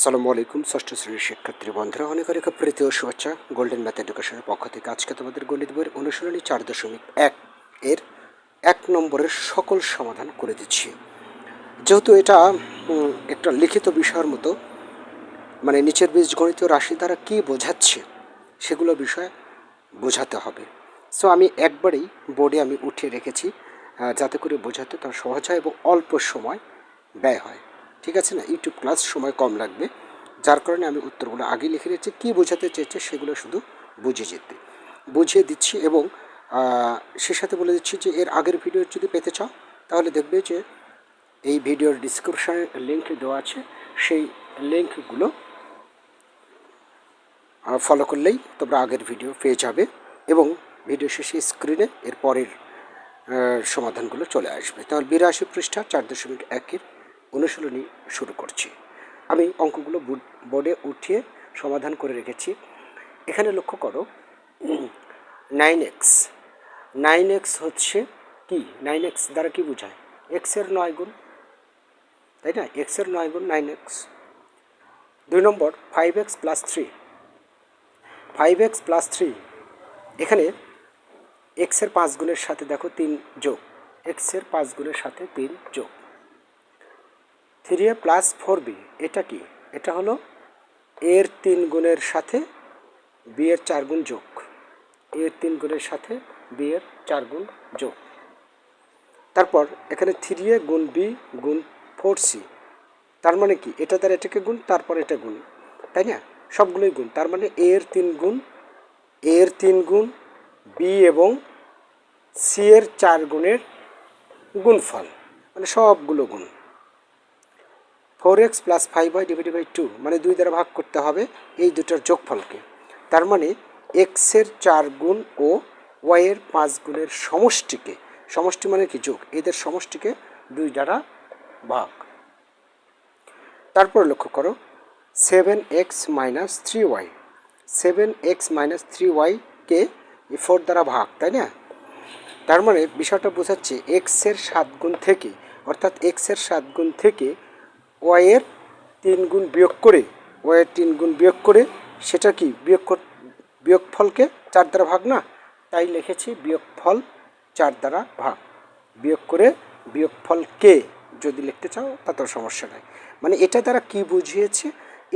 সালামু আলাইকুম, ষষ্ঠ শ্রেণির শিক্ষার্থী বন্ধুরা, অনেক অনেক প্রীতি ও শুভেচ্ছা গোল্ডেন ম্যাথ এডুকেশনের পক্ষ থেকে আজকে তোমাদের গণিত বইয়ের অনুশীলনী চার দশমিক এক এর এক নম্বরের সকল সমাধান করে দিচ্ছি। যেহেতু এটা একটা লিখিত বিষয়ের মতো মানে নিচের বীজ বীজগণিতীয় রাশি দ্বারা কী বোঝাচ্ছে, সেগুলো বিষয় বোঝাতে হবে। সো আমি একবারেই বোর্ডে আমি উঠিয়ে রেখেছি যাতে করে বোঝাতে তার সহজ হয় এবং অল্প সময় ব্যয় হয়। ঠিক আছে না? ইউটিউব ক্লাস সময় কম লাগবে। যার কারণে আমি উত্তরগুলো আগে লিখে রেখেছি কী বোঝাতে চেয়েছে সেগুলো শুধু বুঝে যেতে। বুঝিয়ে দিচ্ছি এবং সে সাথে বলে দিচ্ছি যে এর আগের ভিডিও যদি পেতে চাও, তাহলে দেখবে যে এই ভিডিওর ডিসক্রিপশানে লিঙ্ক দেওয়া আছে। সেই লিঙ্কগুলো ফলো করলেই তোমরা আগের ভিডিও পেয়ে যাবে এবং ভিডিও শেষে স্ক্রিনে এর পরের সমাধানগুলো চলে আসবে। তাহলে বিরাশি পৃষ্ঠা, চার দশমিক একের অনুশীলনী শুরু করছি। আমি অঙ্কগুলো বোর্ডে উঠিয়ে সমাধান করে রেখেছি। এখানে লক্ষ্য করো নাইন এক্স নাইন এক্স হচ্ছে কি? নাইন এক্স দ্বারা কী বোঝায়? এক্সের নয় গুণ, তাই না? এক্সের নয় গুণ নাইন এক্স দুই number five x plus three five x plus three এখানে এক্সের পাঁচ গুণের সাথে দেখো তিন যোগ। এক্সের পাঁচ গুণের সাথে তিন যোগ। Three a plus four b, এটা কি? এটা হলো এর তিন গুণের সাথে বি এর চার গুণ যোগ। এর তিন গুণের সাথে বি এর চার গুণ যোগ। তারপর এখানে থ্রি এ গুণ বি গুণ ফোর সি, তার মানে কি? এটা দ্বারা এটাকে গুণ, তারপর এটা গুণ, তাই না? সবগুলোই গুণ, তার মানে এর তিন গুণ, এর তিন গুণ, বি এবং সি এর চার গুণের গুণফল মানে সবগুলো গুণ। Four x plus five y divided by two মানে দুই দ্বারা ভাগ করতে হবে এই দুটোর যোগফলকে। তার মানে এক্সের চার গুণ ও ওয়াইয়ের পাঁচ গুণের সমষ্টিকে, সমষ্টি মানে কি যোগ? এদের সমষ্টিকে দুই দ্বারা ভাগ। তারপর লক্ষ্য করো seven x minus three y seven x minus three ওয়াইকে four দ্বারা ভাগ, তাই না? তার মানে বিষয়টা বোঝাচ্ছে এক্সের সাত গুণ থেকে, অর্থাৎ এক্সের সাত গুণ থেকে ওয়াইয়ের তিন গুণ বিয়োগ করে, ওয়াইয়ের তিন গুণ বিয়োগ করে সেটা কি বিয়োগ বিয়োগফলকে চার দ্বারা ভাগ না? তাই লিখেছি বিয়োগফল চার দ্বারা ভাগ। বিয়োগ করে বিয়োগফলকে যদি লিখতে চাও তাতেও সমস্যা নাই। মানে এটা দ্বারা কি বুঝিয়েছে?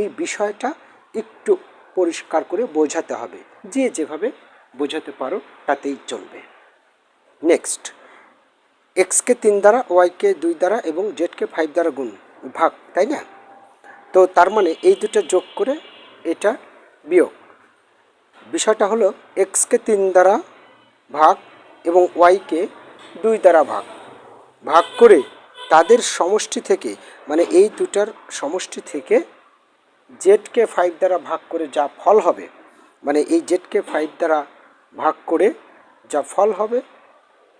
এই বিষয়টা একটু পরিষ্কার করে বোঝাতে হবে। যে যেভাবে বোঝাতে পারো তাতেই চলবে। নেক্সট এক্সকে তিন দ্বারা ওয়াইকে দুই দ্বারা এবং জেডকে ফাইভ দ্বারা গুণ। ভাগ, তাই না? তো তার মানে এই দুটো যোগ করে এটা বিয়োগ। বিষয়টা হলো এক্সকে তিন দ্বারা ভাগ এবং ওয়াইকে দুই দ্বারা ভাগ। ভাগ করে তাদের সমষ্টি থেকে মানে এই দুটার সমষ্টি থেকে জেডকে ফাইভ দ্বারা ভাগ করে যা ফল হবে মানে এই জেডকে ফাইভ দ্বারা ভাগ করে যা ফল হবে,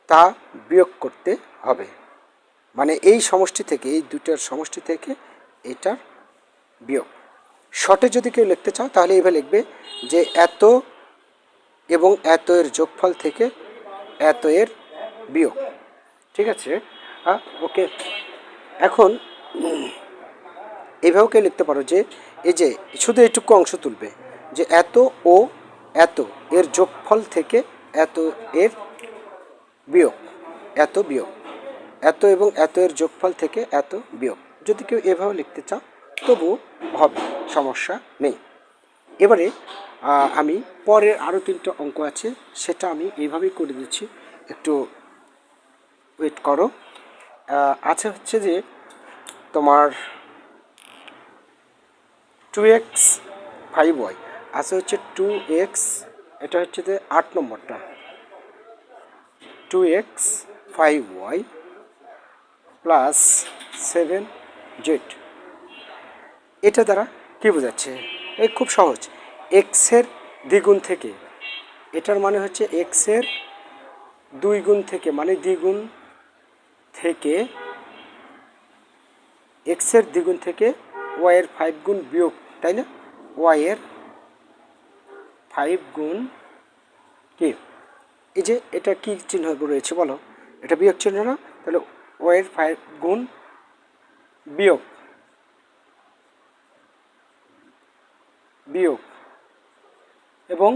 তা বিয়োগ করতে হবে। মানে এই সমষ্টি থেকে, এই দুটার সমষ্টি থেকে এটার বিয়োগ। শর্টে যদি কেউ লিখতে চাও, তাহলে এইভাবে লিখবে যে এত এবং এত এর যোগফল থেকে এত এর বিয়োগ। ঠিক আছে? ওকে। এখন এইভাবেও কেউ লিখতে পারো যে, এই যে, শুধু এইটুকু অংশ তুলবে, যে এত ও এত এর যোগফল থেকে এত এর বিয়োগ, এত বিয়োগ। এত এবং এত এর যোগফল থেকে এত বিয়োগ। যদি কেউ এভাবে লিখতে চাও তবু হবে, সমস্যা নেই। এবারে আমি পরের আরও তিনটা অঙ্ক আছে, সেটা আমি এইভাবেই করে দিচ্ছি। একটু ওয়েট করো। আছে হচ্ছে যে, তোমার টু এক্স ফাইভ ওয়াই আছে হচ্ছে টু এক্স এটা হচ্ছে যে আট নম্বরটা। Two x five y plus seven z এটা দ্বারা কী বোঝাচ্ছে? এই খুব সহজ। এক্সের দ্বিগুণ থেকে, এটার মানে হচ্ছে এক্সের দুই গুণ থেকে মানে দ্বিগুণ থেকে এক্সের দ্বিগুণ থেকে ওয়াইয়ের ফাইভ গুণ বিয়োগ, তাই না? ওয়াইয়ের ফাইভ গুণ কি? এই যে এটা কি চিহ্ন রয়েছে বলো? এটা বিয়োগ চিহ্ন না? তাহলে ওয়ের ফাইভ গুণ বিয়োগ। বিয়োগ। এবং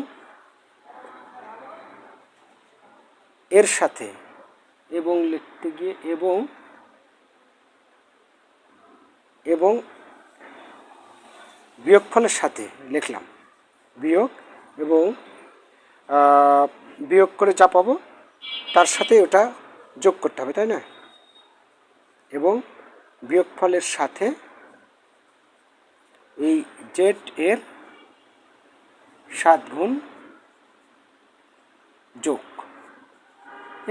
এর সাথে এবং লিখতে গিয়ে এবং এবং বিয়োগফলের সাথে লিখলাম। বিয়োগ এবং বিয়োগ করে যা পাবো তার সাথে ওটা যোগ করতে হবে, তাই না? এবং বিয়োগফলের সাথে এই জেড এর সাত গুণ যোগ।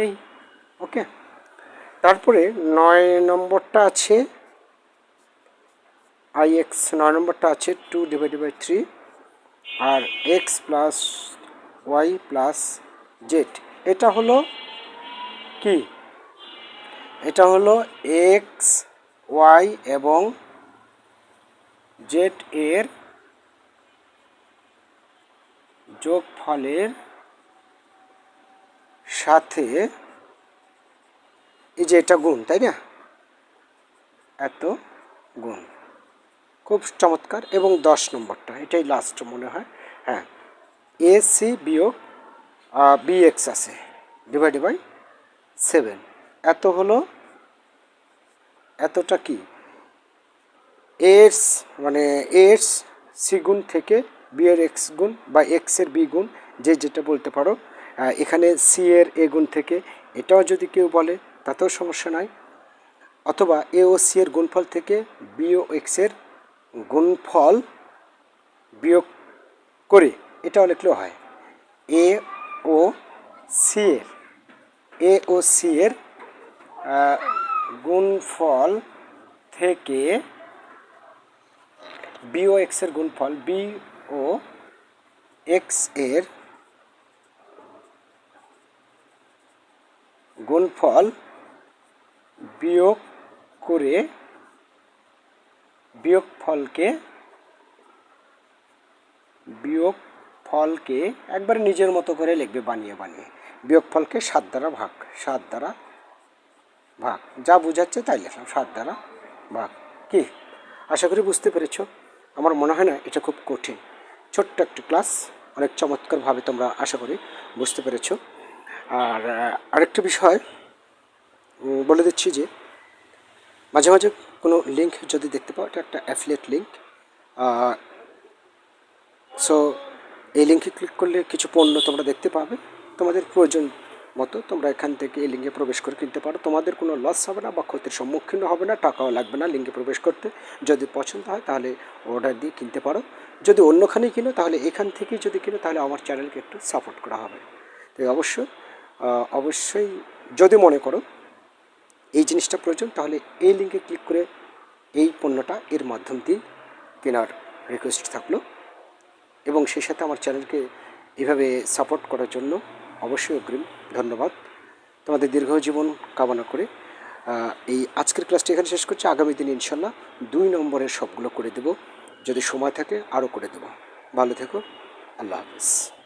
এই ওকে তারপরে নয় নম্বরটা আছে আই এক্স নয় নম্বরটা আছে two divided by three R x plus y plus z এটা হলো কি? এটা হলো এক্স ওয়াই এবং জেড এর যোগফলের সাথে, এই যে এটা গুণ, তাই না? এত গুণ। খুব চমৎকার এবং দশ নম্বরটা, এটাই লাস্ট মনে হয়। হ্যাঁ এ সি বিয়োগ বি এক্স আছে ডিভাইড বাই সেভেন এত হলো? এতটা কি? এক্স মানে এক্স সি গুণ থেকে বি এক্স গুণ বা এক্সের বি গুণ, যে যেটা বলতে পারো। এখানে সি এর এ গুণ থেকে এটাও যদি কেউ বলে, তাতেও সমস্যা নাই। অথবা এ ও সি এর গুণফল থেকে বি ও এক্সের গুণফল বিয়োগ করে এটাও লিখলেও হয়। এ ও সি এর, এ ও সি এর গুণফল থেকে বি ও এক্সের গুণফল বি ও এক্সের গুণফল বিয়োগ করে, বিয়োগ ফলকে বিয়োগ ফলকে একবারে নিজের মতো করে লিখবে বানিয়ে বানিয়ে। বিয়োগ ফলকে সাত দ্বারা ভাগ, সাত দ্বারা ভাগ যা বোঝাচ্ছে তাই লিখলাম, সাত দ্বারা। ভাগ কি? আশা করি বুঝতে পেরেছ। আমার মনে হয় না এটা খুব কঠিন। ছোট্ট একটি ক্লাস, অনেক চমৎকারভাবে তোমরা আশা করি বুঝতে পেরেছ। আর আরেকটা বিষয় বলে দিচ্ছি যে, মাঝে মাঝে কোনো লিঙ্ক যদি দেখতে পাও, এটা একটা অ্যাফিলিয়েট লিঙ্ক সো এই লিঙ্কে ক্লিক করলে কিছু পণ্য তোমরা দেখতে পাবে। তোমাদের প্রয়োজন মতো তোমরা এখান থেকে এই লিঙ্কে প্রবেশ করে কিনতে পারো। তোমাদের কোনো লস হবে না বা ক্ষতির সম্মুখীন হবে না, টাকাও লাগবে না লিঙ্কে প্রবেশ করতে। যদি পছন্দ হয় তাহলে অর্ডার দিয়ে কিনতে পারো। যদি অন্যখানে কিনো তাহলে এখান থেকেই যদি কিনো তাহলে আমার চ্যানেলকে একটু সাপোর্ট করা হবে। তো অবশ্যই অবশ্যই যদি মনে করো এই জিনিসটা প্রয়োজন, তাহলে এই লিঙ্কে ক্লিক করে এই পণ্যটা এর মাধ্যম দিয়ে কেনার রিকোয়েস্ট থাকল। এবং সেই সাথে আমার চ্যানেলকে এভাবে সাপোর্ট করার জন্য অবশ্যই অগ্রিম ধন্যবাদ। তোমাদের দীর্ঘ জীবন কামনা করে এই আজকের ক্লাসটি এখানে শেষ করছি। আগামী দিন ইনশাল্লাহ দুই নম্বরের সবগুলো করে দেব। যদি সময় থাকে, আরও করে দেবো। ভালো থেকো। আল্লাহ হাফিজ।